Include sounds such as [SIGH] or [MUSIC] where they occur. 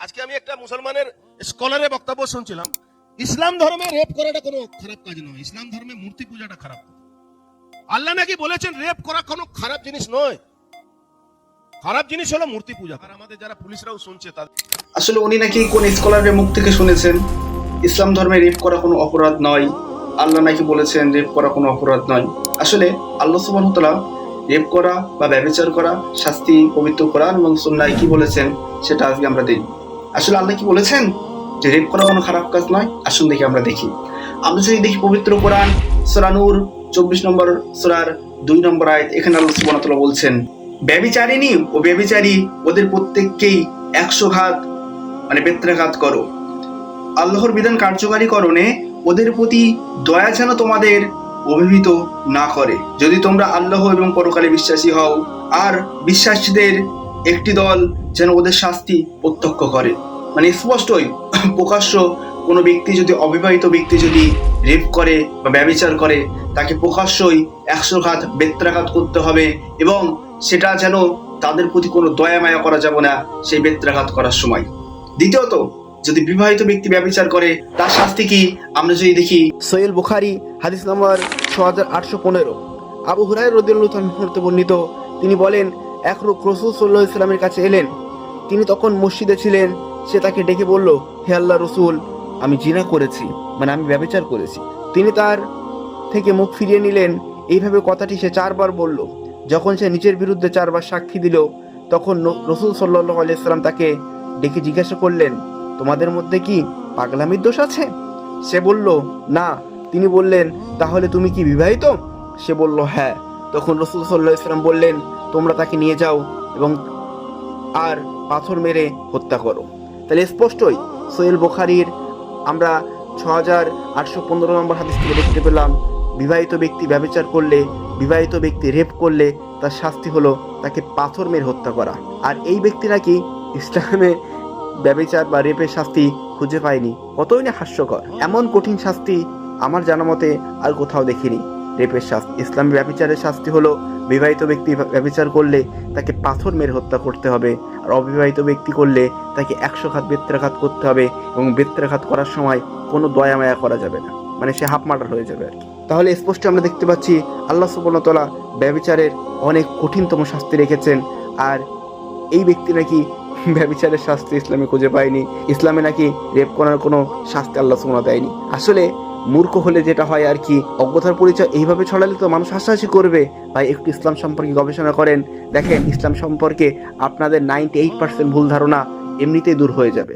আজকে আমি একটা মুসলমানের স্কলারের বক্তব্য শুনছিলাম। ইসলাম ধর্মে রেপ করাটা কোনো খারাপ কাজ নয়। ইসলাম ধর্মে মূর্তি পূজাটা খারাপ। আল্লাহ নাকি বলেছেন রেপ করা কোনো খারাপ জিনিস নয়। খারাপ জিনিস হলো মূর্তি পূজা। আর আমাদের যারা পুলিশরাও শুনছে, তাদের আসলে উনি নাকি কোন স্কলারের মুখ থেকে শুনেছেন? ইসলাম ধর্মে রেপ করা কোনো অপরাধ নয়। আল্লাহ নাকি বলেছেন রেপ করা কোনো অপরাধ নয়। আসলে আল্লাহ রেপ করা বা ব্যবচার করা শাস্তি পবিত্র কোরআন এবং সুন্নায় কি বলেছেন, সেটা আজকে আমরা দেখি আসলে আল্লাহ কি বলেছেন? যে রেপ করা কোনো খারাপ কাজ নয়। আসুন দেখি আমরা দেখি। আমরা যদি দেখি পবিত্র কোরআন সোরানুর চব্বিশ নম্বর সোরার দুই নম্বর আয়াত, এখানে আল্লাহ সুবাহতলা বলছেন ব্যবিচারিণী ও ব্যবিচারী ওদের প্রত্যেককেই একশো ঘাত মানে বেত্রাঘাত করো। আল্লাহর বিধান কার্যকারীকরণে ওদের প্রতি দয়া যেন তোমাদের অভিভূত না করে। যদি তোমরা আল্লাহ এবং পরকালে বিশ্বাসী হও, আর বিশ্বাসীদের একটি দল যেন ওদের শাস্তি প্রত্যক্ষ করে। মানে স্পষ্টই প্রকাশ্য কোনো ব্যক্তি যদি, অবিবাহিত ব্যক্তি যদি রেপ করে বা ব্যবচার করে, তাকে প্রকাশ্যই একশো ঘাত বেত্রাঘাত করতে হবে এবং সেটা যেন তাদের প্রতি কোনো দয়া মায়া করা যাবে না সেই বেত্রাঘাত করার সময়। দ্বিতীয়ত, যদি বিবাহিত ব্যক্তি ব্যবচার করে, তার শাস্তি কি? আমরা যদি দেখি সৈয়দ বুখারি, হাদিস নম্বর ছ হাজার আটশো পনেরো। আবু হুরাই রদিউল্লাহ হতে বর্ণিত, তিনি বলেন, এক লোক রসুল সাল্লাহ ইসলামের কাছে এলেন। তিনি তখন মসজিদে ছিলেন সে তাকে ডেকে বলল, হে আল্লাহ রসুল, আমি জিনা করেছি মানে আমি ব্যবচার করেছি। তিনি তার থেকে মুখ ফিরিয়ে নিলেন। এইভাবে কথাটি সে চারবার বলল। যখন সে নিজের বিরুদ্ধে চারবার সাক্ষী দিল, তখন রসুল সাল্লাহ আলিয়াল্লাম তাকে ডেকে জিজ্ঞাসা করলেন, তোমাদের মধ্যে কি পাগলামির দোষ আছে? সে বলল, না। তিনি বললেন, তাহলে তুমি কি বিবাহিত? সে বলল হ্যাঁ। তখন রসুল সাল্লাহ ইসলাম বললেন, তোমরা তাকে নিয়ে যাও এবং আর পাথর মেরে হত্যা করো। তাহলে স্পষ্টই সোহেল বোখারির আমরা ছ হাজার আটশো পনেরো নম্বর হাদিস থেকে দেখতে পেলাম, বিবাহিত ব্যক্তি ব্যবচার করলে, বিবাহিত ব্যক্তি রেপ করলে তার শাস্তি হলো তাকে পাথর মেরে হত্যা করা। আর এই ব্যক্তি নাকি ইসলামে ব্যবচার বা রেপের শাস্তি খুঁজে পায়নি। কতই না হাস্যকর। এমন কঠিন শাস্তি আমার জানা মতে আর কোথাও দেখিনি। রেপের শাস্তি, ইসলামী ব্যবচারের শাস্তি হলো বিবাহিত ব্যক্তি ব্যবচার করলে তাকে পাথর মেরে হত্যা করতে হবে। আর অবিবাহিত ব্যক্তি করলে তাকে একশো খাত বেত্রাঘাত করতে হবে এবং বেত্রাঘাত করার সময় কোনো দয়া মায়া করা যাবে না। মানে সে হাফ মার্ডার হয়ে যাবে আর কি। তাহলে স্পষ্ট আমরা দেখতে পাচ্ছি, আল্লাহ সুবর্ণতলা ব্যবচারের অনেক কঠিনতম শাস্তি রেখেছেন। আর এই ব্যক্তি নাকি [LAUGHS] ব্যবচারের শাস্তি ইসলামে খুঁজে পায়নি। ইসলামে নাকি রেপ করার কোনো শাস্তি আল্লাহ তাআলা দেয়নি। আসলে মূর্খ হলে যেটা হয় আর কি, অজ্ঞতার পরিচয় এইভাবে ছড়ালে তো মানুষ হাসাহাসি করবে। ভাই, একটু ইসলাম সম্পর্কে গবেষণা করেন। দেখেন, ইসলাম সম্পর্কে আপনাদের নাইনটি এইট পার্সেন্ট ভুল ধারণা এমনিতেই দূর হয়ে যাবে।